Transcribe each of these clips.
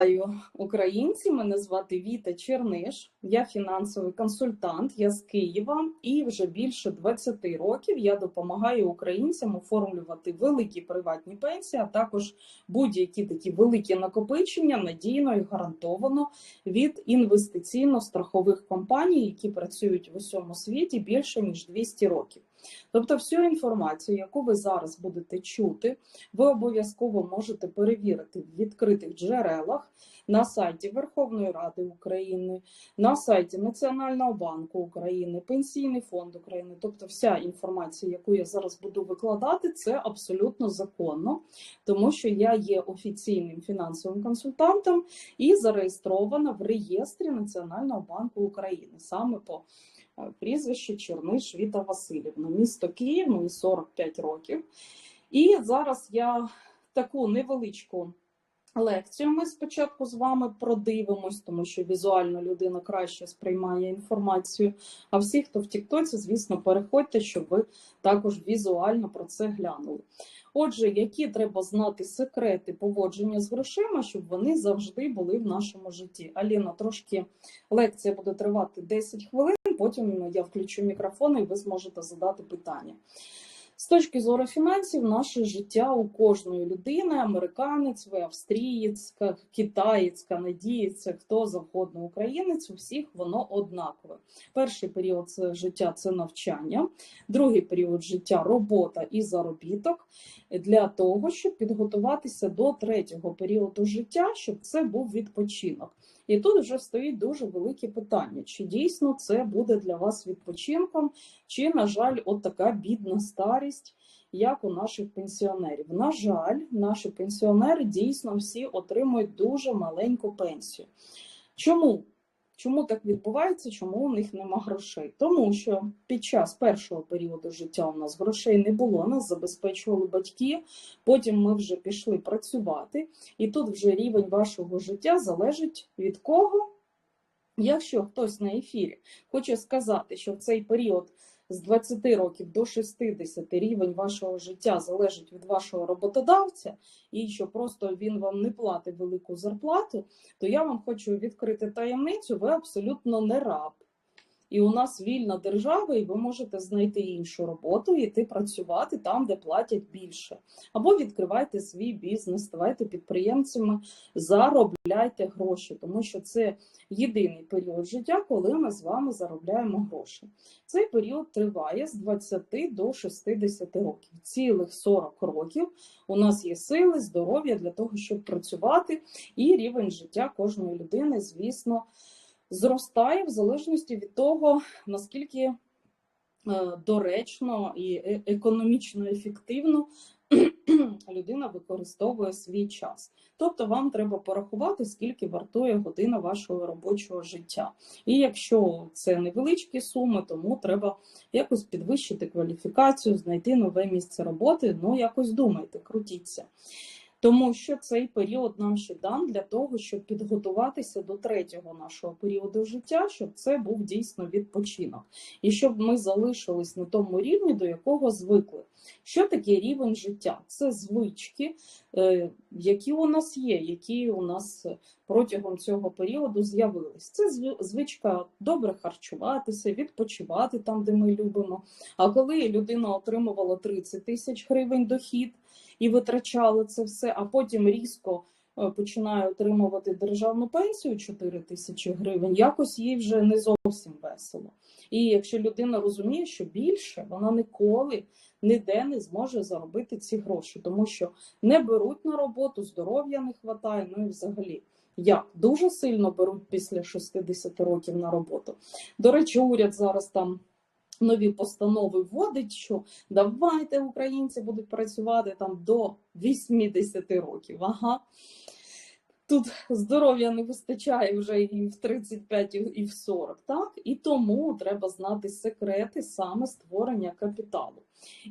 Вітаю українці! Мене звати Віта Черниш. Я фінансовий консультант. Я з Києва, і вже більше 20 років я допомагаю українцям оформлювати великі приватні пенсії, а також будь-які такі великі накопичення надійно і гарантовано від інвестиційно-страхових компаній, які працюють в усьому світі більше ніж 200 років. Тобто, всю інформацію, яку ви зараз будете чути, ви обов'язково можете перевірити в відкритих джерелах на сайті Верховної Ради України, на сайті Національного банку України, Пенсійний фонд України. Тобто, вся інформація, яку я зараз буду викладати, це абсолютно законно, тому що я є офіційним фінансовим консультантом і зареєстрована в реєстрі Національного банку України саме по прізвище Черниш Віта Васильівна, місто Київ, мені 45 років. І зараз я таку невеличку лекцію ми спочатку з вами продивимось, тому що візуально людина краще сприймає інформацію. А всі, хто в Тіктоці, звісно, переходьте, щоб ви також візуально про це глянули. Отже, які треба знати секрети поводження з грошима, щоб вони завжди були в нашому житті. Аліна, трошки лекція буде тривати 10 хвилин, потім я включу мікрофон і ви зможете задати питання. З точки зору фінансів, наше життя у кожної людини, американець, ви австрієць, китаєць, канадієць, хто завгодно українець, у всіх воно однакове. Перший період життя це навчання, другий період життя робота і заробіток для того, щоб підготуватися до третього періоду життя, щоб це був відпочинок. І тут вже стоїть дуже велике питання: чи дійсно це буде для вас відпочинком, чи, на жаль, от така бідна старість, як у наших пенсіонерів. На жаль, наші пенсіонери дійсно всі отримують дуже маленьку пенсію. Чому? Чому так відбувається? Чому у них нема грошей? Тому що під час першого періоду життя у нас грошей не було, нас забезпечували батьки. Потім ми вже пішли працювати, і тут вже рівень вашого життя залежить від кого. Якщо хтось на ефірі хоче сказати, що в цей період з 20 років до 60 рівень вашого життя залежить від вашого роботодавця, і що просто він вам не платить велику зарплату, то я вам хочу відкрити таємницю, ви абсолютно не раб. І у нас вільна держава, і ви можете знайти іншу роботу, і йти працювати там, де платять більше. Або відкривайте свій бізнес, ставайте підприємцями, заробляйте гроші, тому що це єдиний період життя, коли ми з вами заробляємо гроші. Цей період триває з 20 до 60 років. Цілих 40 років у нас є сили, здоров'я для того, щоб працювати, і рівень життя кожної людини, звісно зростає в залежності від того, наскільки е, доречно і е, економічно ефективно людина використовує свій час. Тобто вам треба порахувати, скільки вартує година вашого робочого життя. І якщо це невеличкі суми, тому треба якось підвищити кваліфікацію, знайти нове місце роботи, ну якось думайте, крутіться. Тому що цей період нам ще дан для того, щоб підготуватися до третього нашого періоду життя, щоб це був дійсно відпочинок, і щоб ми залишились на тому рівні, до якого звикли. Що таке рівень життя? Це звички, е, які у нас є, які у нас протягом цього періоду з'явились. Це звичка добре харчуватися, відпочивати там, де ми любимо. А коли людина отримувала 30 тисяч гривень дохід і витрачала це все, а потім різко е, починає отримувати державну пенсію 4 тисячі гривень, якось їй вже не зовсім весело. І якщо людина розуміє, що більше вона ніколи ніде не зможе заробити ці гроші, тому що не беруть на роботу, здоров'я не вистачає, ну і взагалі. Як дуже сильно беруть після 60 років на роботу. До речі, уряд зараз там нові постанови вводить, що давайте українці будуть працювати там до 80 років. Ага. Тут здоров'я не вистачає вже і в 35, і в 40, так? І тому треба знати секрети саме створення капіталу.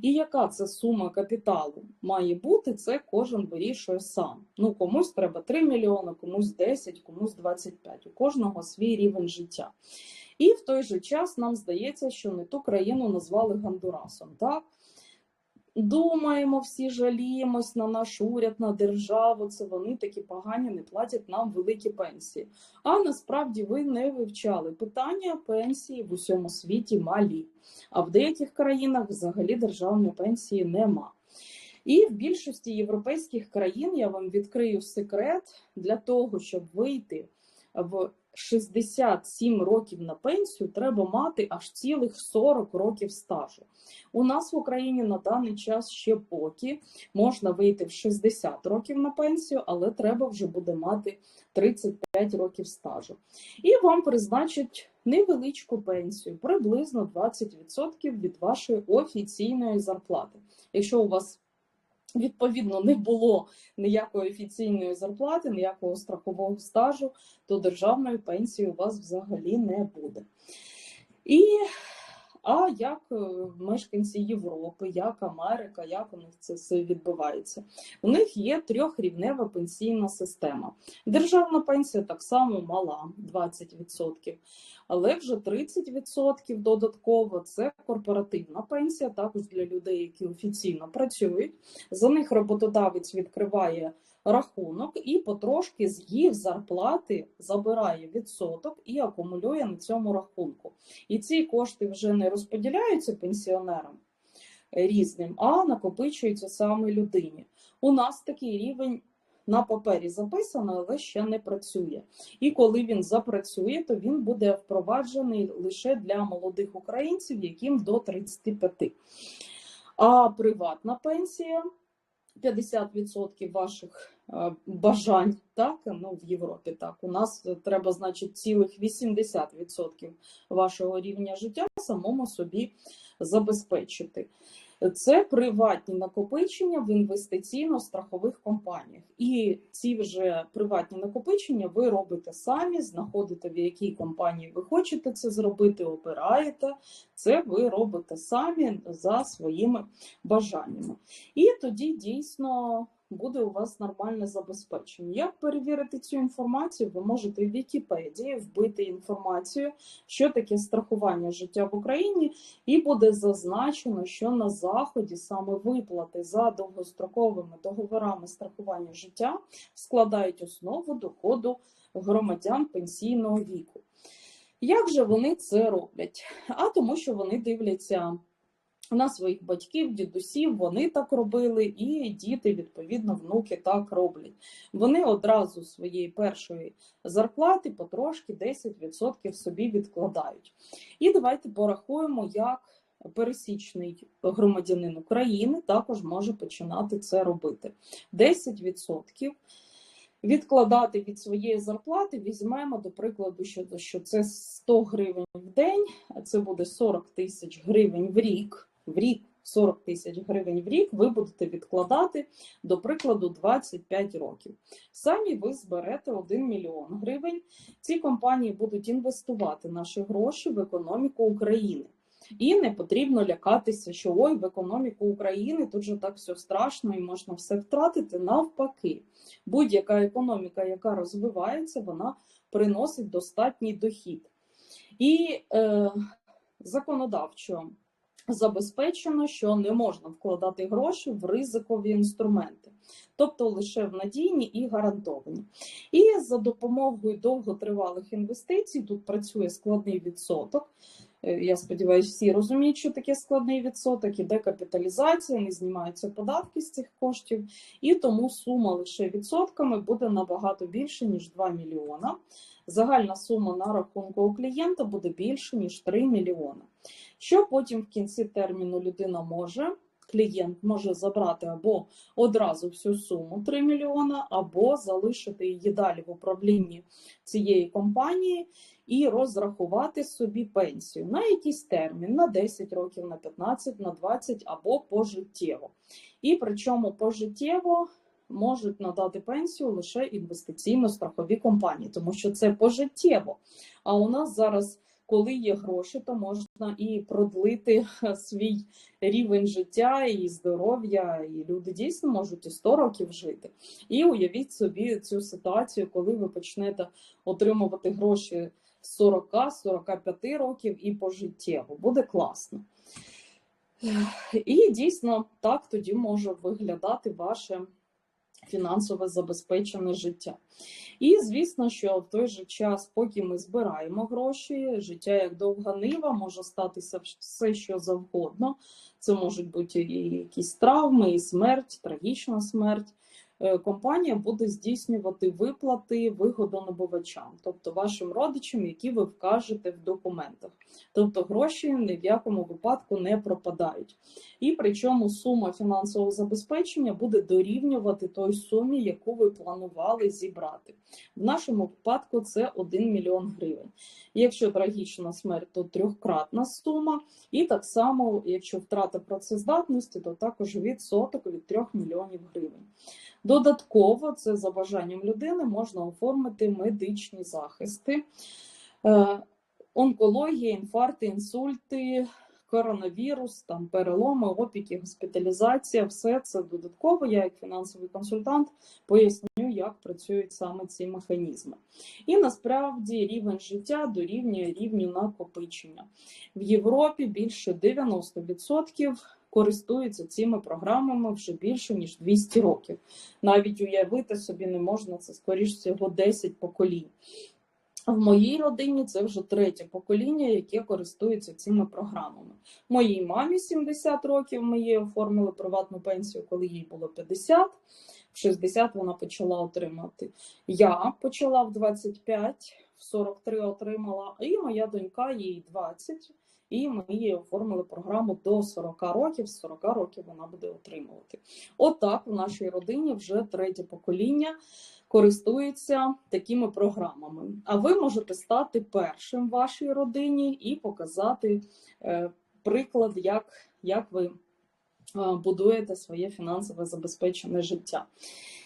І яка це сума капіталу має бути, це кожен вирішує сам. Ну, комусь треба 3 мільйони, комусь 10, комусь 25. У кожного свій рівень життя. І в той же час нам здається, що не ту країну назвали Гондурасом. так? думаємо, всі жаліємось на наш уряд, на державу. Це вони такі погані, не платять нам великі пенсії. А насправді ви не вивчали питання пенсії в усьому світі малі. А в деяких країнах взагалі державної пенсії нема. І в більшості європейських країн я вам відкрию секрет для того, щоб вийти в 67 років на пенсію, треба мати аж цілих 40 років стажу. У нас в Україні на даний час ще поки можна вийти в 60 років на пенсію, але треба вже буде мати 35 років стажу. І вам призначать невеличку пенсію, приблизно 20% від вашої офіційної зарплати. Якщо у вас Відповідно, не було ніякої офіційної зарплати, ніякого страхового стажу, то державної пенсії у вас взагалі не буде. І а як е, мешканці Європи, як Америка, як у них це все відбувається? У них є трьохрівнева пенсійна система. Державна пенсія так само мала 20%, але вже 30% додатково це корпоративна пенсія, також для людей, які офіційно працюють. За них роботодавець відкриває рахунок і потрошки з їх зарплати забирає відсоток і акумулює на цьому рахунку. І ці кошти вже не розподіляються пенсіонерам різним, а накопичуються саме людині. У нас такий рівень. На папері записано, але ще не працює. І коли він запрацює, то він буде впроваджений лише для молодих українців, яким до 35. А приватна пенсія 50% ваших е, бажань, так ну в Європі так у нас треба, значить, цілих 80% вашого рівня життя самому собі забезпечити. Це приватні накопичення в інвестиційно-страхових компаніях. І ці вже приватні накопичення ви робите самі, знаходите, в якій компанії ви хочете це зробити, обираєте. Це ви робите самі за своїми бажаннями. І тоді дійсно буде у вас нормальне забезпечення. Як перевірити цю інформацію? Ви можете в Вікіпедії вбити інформацію, що таке страхування життя в Україні, і буде зазначено, що на заході саме виплати за довгостроковими договорами страхування життя складають основу доходу громадян пенсійного віку. Як же вони це роблять? А тому, що вони дивляться на своїх батьків, дідусів, вони так робили, і діти, відповідно, внуки так роблять. Вони одразу своєї першої зарплати потрошки 10% собі відкладають. І давайте порахуємо, як пересічний громадянин України також може починати це робити. 10% Відкладати від своєї зарплати візьмемо, до прикладу, що це 100 гривень в день, це буде 40 тисяч гривень в рік в рік 40 тисяч гривень в рік ви будете відкладати, до прикладу, 25 років. Самі ви зберете 1 мільйон гривень. Ці компанії будуть інвестувати наші гроші в економіку України. І не потрібно лякатися, що ой, в економіку України тут же так все страшно і можна все втратити. Навпаки, будь-яка економіка, яка розвивається, вона приносить достатній дохід. І е, законодавчо забезпечено, що не можна вкладати гроші в ризикові інструменти, тобто лише в надійні і гарантовані. І за допомогою довготривалих інвестицій тут працює складний відсоток. Е, я сподіваюся, всі розуміють, що таке складний відсоток, іде капіталізація, не знімаються податки з цих коштів, і тому сума лише відсотками буде набагато більше, ніж 2 мільйона. Загальна сума на рахунку у клієнта буде більше, ніж 3 мільйона. Що потім в кінці терміну людина може? Клієнт може забрати або одразу всю суму 3 мільйона, або залишити її далі в управлінні цієї компанії і розрахувати собі пенсію на якийсь термін, на 10 років, на 15, на 20 або пожиттєво. І причому пожиттєво можуть надати пенсію лише інвестиційно-страхові компанії, тому що це пожиттєво. А у нас зараз коли є гроші, то можна і продлити свій рівень життя і здоров'я, і люди дійсно можуть і 100 років жити. І уявіть собі цю ситуацію, коли ви почнете отримувати гроші з 40-45 років і пожиттєво. Буде класно. І дійсно так тоді може виглядати ваше фінансове забезпечене життя. І звісно, що в той же час, поки ми збираємо гроші, життя як довга нива, може статися все, що завгодно. Це можуть бути і якісь травми, і смерть, трагічна смерть. Е, Компанія буде здійснювати виплати вигодонабувачам, тобто вашим родичам, які ви вкажете в документах. Тобто гроші ні в якому випадку не пропадають. І причому сума фінансового забезпечення буде дорівнювати той сумі, яку ви планували зібрати. В нашому випадку це 1 мільйон гривень. Якщо трагічна смерть, то трьохкратна сума, і так само, якщо втрата працездатності, то також відсоток від 3 мільйонів гривень. Додатково, це за бажанням людини, можна оформити медичні захисти, е, онкологія, інфаркти, інсульти, коронавірус, там переломи, опіки, госпіталізація, все це додатково. Я, як фінансовий консультант, поясню, як працюють саме ці механізми. І насправді рівень життя дорівнює рівню накопичення. В Європі більше 90% користуються цими програмами вже більше ніж 200 років. Навіть уявити собі не можна це скоріш всього 10 поколінь. В моїй родині це вже третє покоління, яке користується цими програмами. Моїй мамі 70 років ми їй оформили приватну пенсію, коли їй було 50. В 60 вона почала отримати. Я почала в 25, в 43 отримала, і моя донька їй 20. І ми їй оформили програму до 40 років. З 40 років вона буде отримувати. Отак в нашій родині вже третє покоління користується такими програмами. А ви можете стати першим в вашій родині і показати е, приклад, як, як ви е, будуєте своє фінансове забезпечене життя.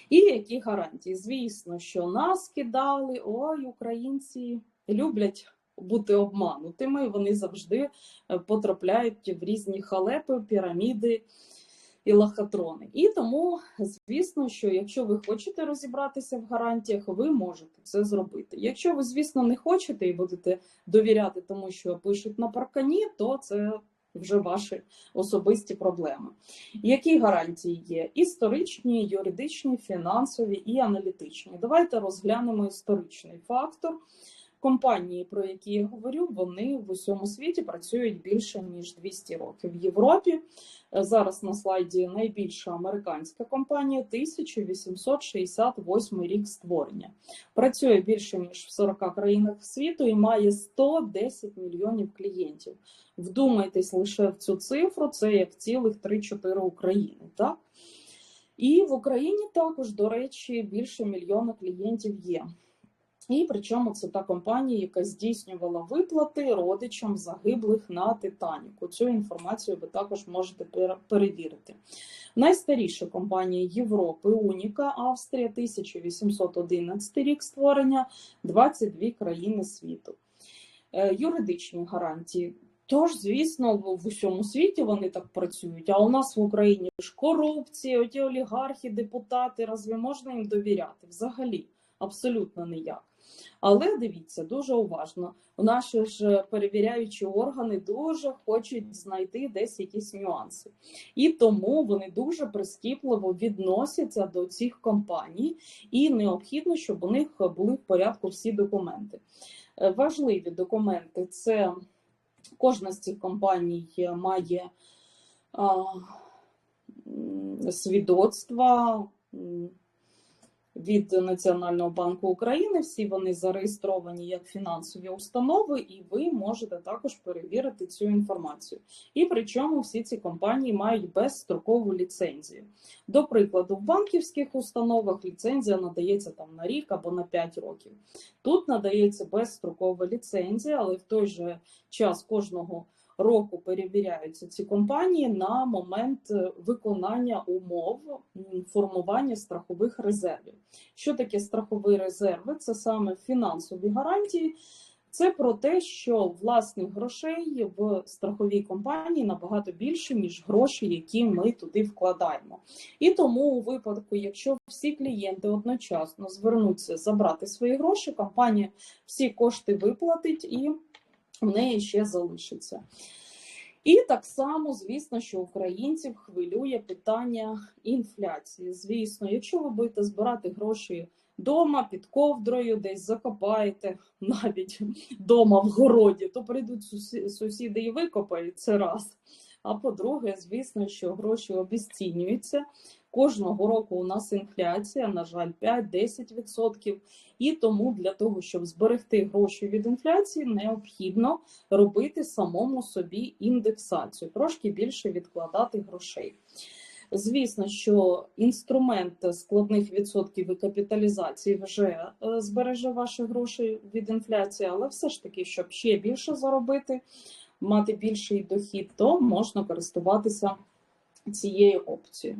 І які гарантії? Звісно, що нас кидали, ой, українці люблять бути обманутими, вони завжди е, потрапляють в різні халепи, піраміди і лохотрони. І тому, звісно, що якщо ви хочете розібратися в гарантіях, ви можете це зробити. Якщо ви, звісно, не хочете і будете довіряти тому, що пишуть на паркані, то це вже ваші особисті проблеми. Які гарантії є? Історичні, юридичні, фінансові і аналітичні. Давайте розглянемо історичний фактор. Компанії, про які я говорю, вони в усьому світі працюють більше ніж 200 років. В Європі е, зараз на слайді найбільша американська компанія 1868 рік створення. Працює більше ніж в 40 країнах світу і має 110 мільйонів клієнтів. Вдумайтесь лише в цю цифру, це як цілих 3-4 України. Так? І в Україні також, до речі, більше мільйона клієнтів є. І причому це та компанія, яка здійснювала виплати родичам загиблих на Титаніку. Цю інформацію ви також можете перевірити. Найстаріша компанія Європи, Уніка, Австрія, 1811 рік створення, 22 країни світу. Е, юридичні гарантії. Тож, звісно, в усьому світі вони так працюють. А у нас в Україні ж корупція, оті олігархи, депутати, разве можна їм довіряти? Взагалі, абсолютно ніяк. Але дивіться дуже уважно. Наші ж перевіряючі органи дуже хочуть знайти десь якісь нюанси, і тому вони дуже прискіпливо відносяться до цих компаній, і необхідно, щоб у них були в порядку всі документи. Е, важливі документи це кожна з цих компаній має а, свідоцтва від Національного банку України. Всі вони зареєстровані як фінансові установи, і ви можете також перевірити цю інформацію. І причому всі ці компанії мають безстрокову ліцензію. До прикладу, в банківських установах ліцензія надається там на рік або на 5 років. Тут надається безстрокова ліцензія, але в той же час кожного року перевіряються ці компанії на момент е, виконання умов формування страхових резервів. Що таке страхові резерви? Це саме фінансові гарантії. Це про те, що власних грошей в страховій компанії набагато більше, ніж гроші, які ми туди вкладаємо. І тому, у випадку, якщо всі клієнти одночасно звернуться забрати свої гроші, компанія всі кошти виплатить і в неї ще залишиться. І так само, звісно, що українців хвилює питання інфляції. Звісно, якщо ви будете збирати гроші вдома під ковдрою, десь закопаєте навіть вдома в городі, то прийдуть сусіди і викопають це раз. А по-друге, звісно, що гроші обесцінюються. Кожного року у нас інфляція, на жаль, 5-10%. І тому для того, щоб зберегти гроші від інфляції, необхідно робити самому собі індексацію, трошки більше відкладати грошей. Звісно, що інструмент складних відсотків і капіталізації вже е, збереже ваші гроші від інфляції, але все ж таки, щоб ще більше заробити, мати більший дохід, то можна користуватися цією опцією.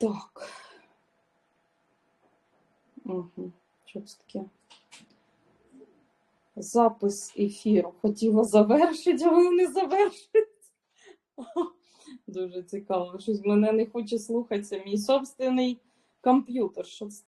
Так. Угу. Що це таке? Запис ефіру. Хотіла завершити, але не завершить. Дуже цікаво. Щось мене не хоче слухатися мій собственний комп'ютер. Що це